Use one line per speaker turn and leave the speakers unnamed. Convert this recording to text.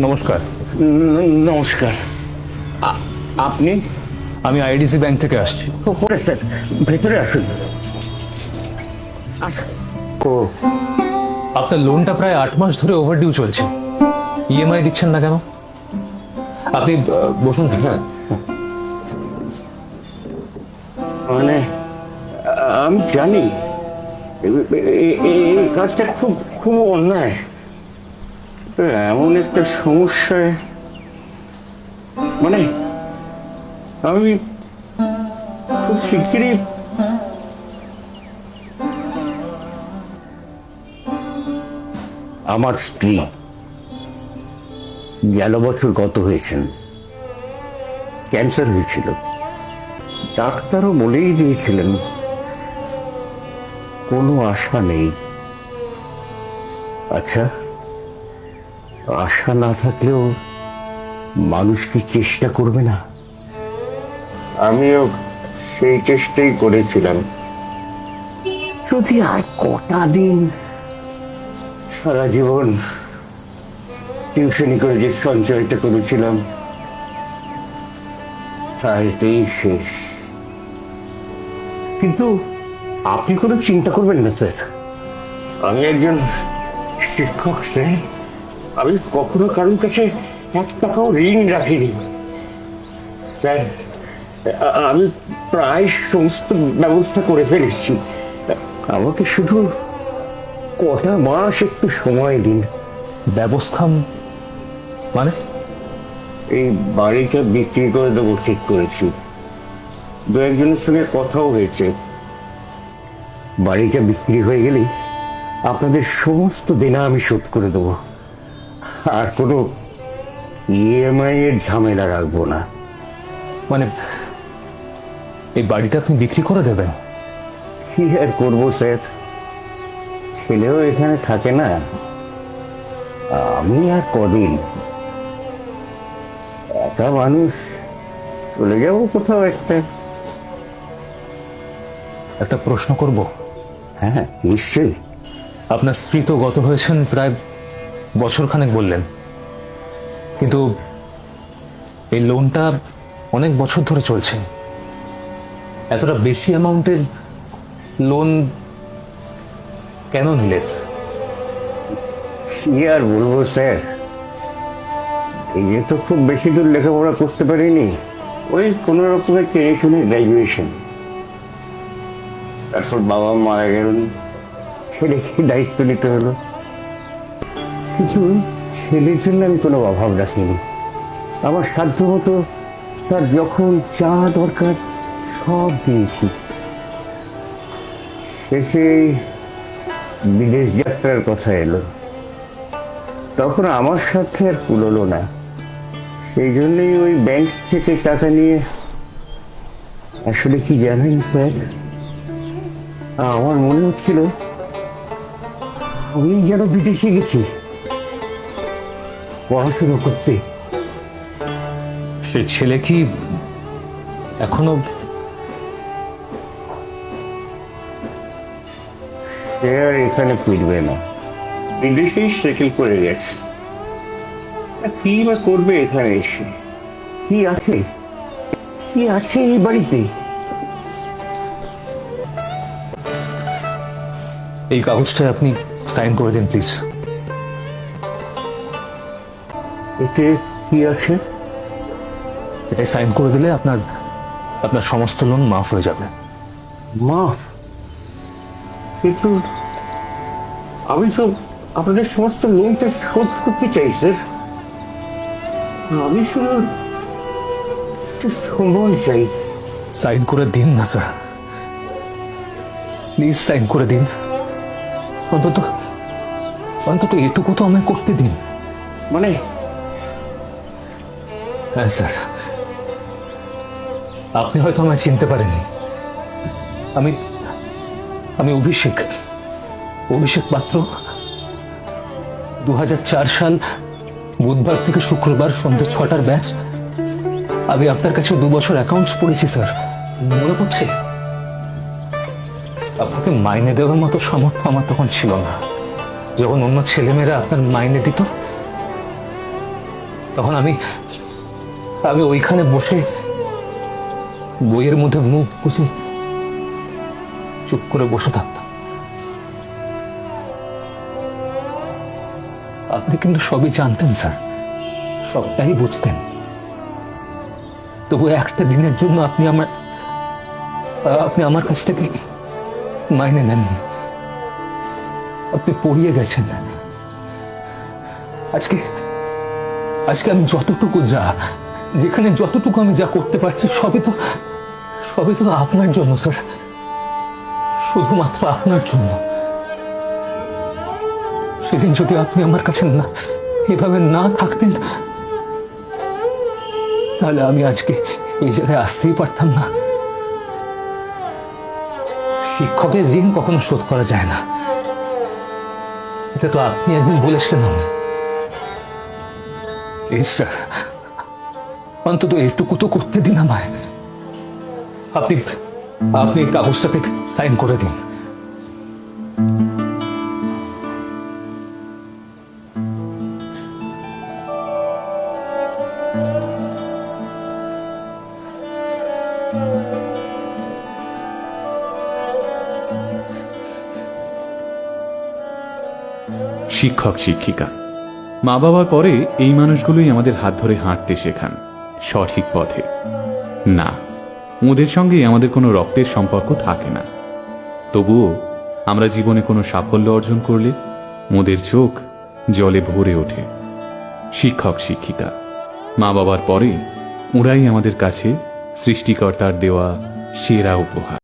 নমস্কার।
নমস্কার। আপনি?
আমি আইডিসি ব্যাংক থেকে আসছি।
স্যার ভেতরে আসুন। ও।
আপনার লোনটা প্রায় আট মাস ধরে ওভারডিউ চলছে। ইএমআই দিচ্ছেন না কেন? আপনি বসুন। হ্যাঁ।
মানে আমি জানি। এই কাজটা খুব খুব অন্যায়। তো এমন একটা সমস্যায় মানে আমি খুব শিগগিরই আমার স্ত্রী গেল বছর গত হয়েছেন। ক্যান্সার হয়েছিল। ডাক্তারও বলেই দিয়েছিলেন, কোনো আশা নেই। আচ্ছা আশা না থাকলেও মানুষ কি চেষ্টা করবে না? আমিও সেই চেষ্টাই করেছিলাম। যদি আর কটা দিন সারা জীবন টিউশনি করে যে সঞ্চয়টা করেছিলাম তাইতেই শেষ। কিন্তু আপনি কোনো চিন্তা করবেন না স্যার। আমি একজন শিক্ষক স্যার। আমি কখনো কারোর কাছে এক টাকাও ঋণ রাখিনি। স্যার আমি প্রায় সমস্ত ব্যবস্থা করে ফেলেছি। আমাকে শুধু কটা মাস একটু সময় দিন।
ব্যবস্থা মানে?
এই বাড়িটা বিক্রি করে দেবো ঠিক করেছি। দু একজনের সঙ্গে কথাও হয়েছে। বাড়িটা বিক্রি হয়ে গেলেই আপনাদের সমস্ত দেনা আমি শোধ করে দেবো। আর কোনো ইএমআই এর ঝামেলা রাখব না।
মানে এই বাড়িটা আপনি বিক্রি করে দেবেন?
কি আর করব স্যার? ছেলেও এখানে থাকে না। আমি আর কদিন? একা মানুষ চলে যাব কোথাও একটা।
একটা প্রশ্ন করব?
হ্যাঁ নিশ্চয়ই।
আপনার স্ত্রী তো গত হয়েছেন প্রায় বছরখানেক বললেন। কিন্তু এই লোনটা অনেক বছর ধরে চলছে। এতটা বেশি অ্যামাউন্টের লোন কেন নিলেন?
কি আর বলব, স্যার? এই তো খুব বেশি দূর লেখাপড়া করতে পারিনি। ওই কোনো রকমের টেনে শুনে গ্র্যাজুয়েশন তারপর বাবা মারা গেলেন। ছেলেকে দায়িত্ব নিতে হলো। কিন্তু ছেলের জন্য আমি কোনো অভাব রাখিনি। আমার সাধ্য মতো তার যখন যা দরকার সব দিয়েছি। শেষে বিদেশ যাত্রার কথা এলো। তখন আমার সাথে আর কুলোলো না। সেই জন্যই ওই ব্যাংক থেকে টাকা নিয়ে আসলে কি জানেন, স্যার? আমার মনে হচ্ছিল আমি যেন বিদেশে গেছি। পড়াশোনা করতে।
সে ছেলে কি এখনও
সে আর এখানে ফিরবে না। বিদেশেই সেটেল করে গেছে। কি বা করবে এখানে এসে? কি আছে? কি আছে এই বাড়িতে?
এই কাগজটা আপনি সাইন করে দিন প্লিজ।
এতে কি আছে?
এটা সাইন করে দিলে আপনার আপনার সমস্ত লোন মাফ হয়ে যাবে।
মাফ? কিন্তু আমি তো আপনাদের সমস্ত লোনটা শোধ করতে চাই স্যার। আমি শুধু একটু সময় চাই।
সাইন করে দিন না স্যার। প্লিজ সাইন করে দিন। অন্তত অন্তত এটুকু তো আমায় করতে দিন।
মানে
হ্যাঁ স্যার। আপনি হয়তো আমায় চিনতে পারেননি। আমি আমি অভিষেক। অভিষেক পাত্র। দুহাজার চার সাল বুধবার থেকে শুক্রবার সন্ধ্যে ছটার ব্যাচ। আমি আপনার কাছে দু বছর অ্যাকাউন্টস পড়েছি, স্যার। মনে পড়ছে? আপনাকে মাইনে দেওয়ার মতো সামর্থ্য আমার তখন ছিল না। যখন অন্য ছেলেমেয়েরা আপনার মাইনে দিত, তখন আমি আমি ওইখানে বসে বইয়ের মধ্যে মুখ গুছে চুপ করে বসে থাকতাম। আপনি কিন্তু সবই জানতেন, স্যার। সবটাই বুঝতেন। তবু একটা দিনের জন্য আপনি আমার আপনি আমার কাছ থেকে মাইনে নেননি। আপনি পড়িয়ে গেছেন। আজকে আজকে আমি যতটুকু যা যেখানে যতটুকু আমি যা করতে পারছি, সবই তো সবই তো আপনার জন্য, স্যার। শুধুমাত্র আপনার জন্য। সেদিন যদি আপনি আমার কাছে না, এভাবে না থাকতেন, তাহলে আমি আজকে এই জায়গায় আসতেই পারতাম না। শিক্ষকের ঋণ কখনো শোধ করা যায় না। এটা তো আপনি একদিন বলেছিলেন আমি স্যার অন্তত এটুকু তো করতে দিন আমায়। আপনি আপনি কাগজটাতে সাইন করে দিন।
শিক্ষক, শিক্ষিকা মা বাবার পরে এই মানুষগুলোই আমাদের হাত ধরে হাঁটতে শেখান। সঠিক পথে। না, ওদের সঙ্গে আমাদের কোনো রক্তের সম্পর্ক থাকে না। তবুও, আমরা জীবনে কোনো সাফল্য অর্জন করলে, ওদের চোখ জলে ভরে ওঠে। শিক্ষক, শিক্ষিকা মা বাবার পরে ওরাই আমাদের কাছে সৃষ্টিকর্তার দেওয়া সেরা উপহার।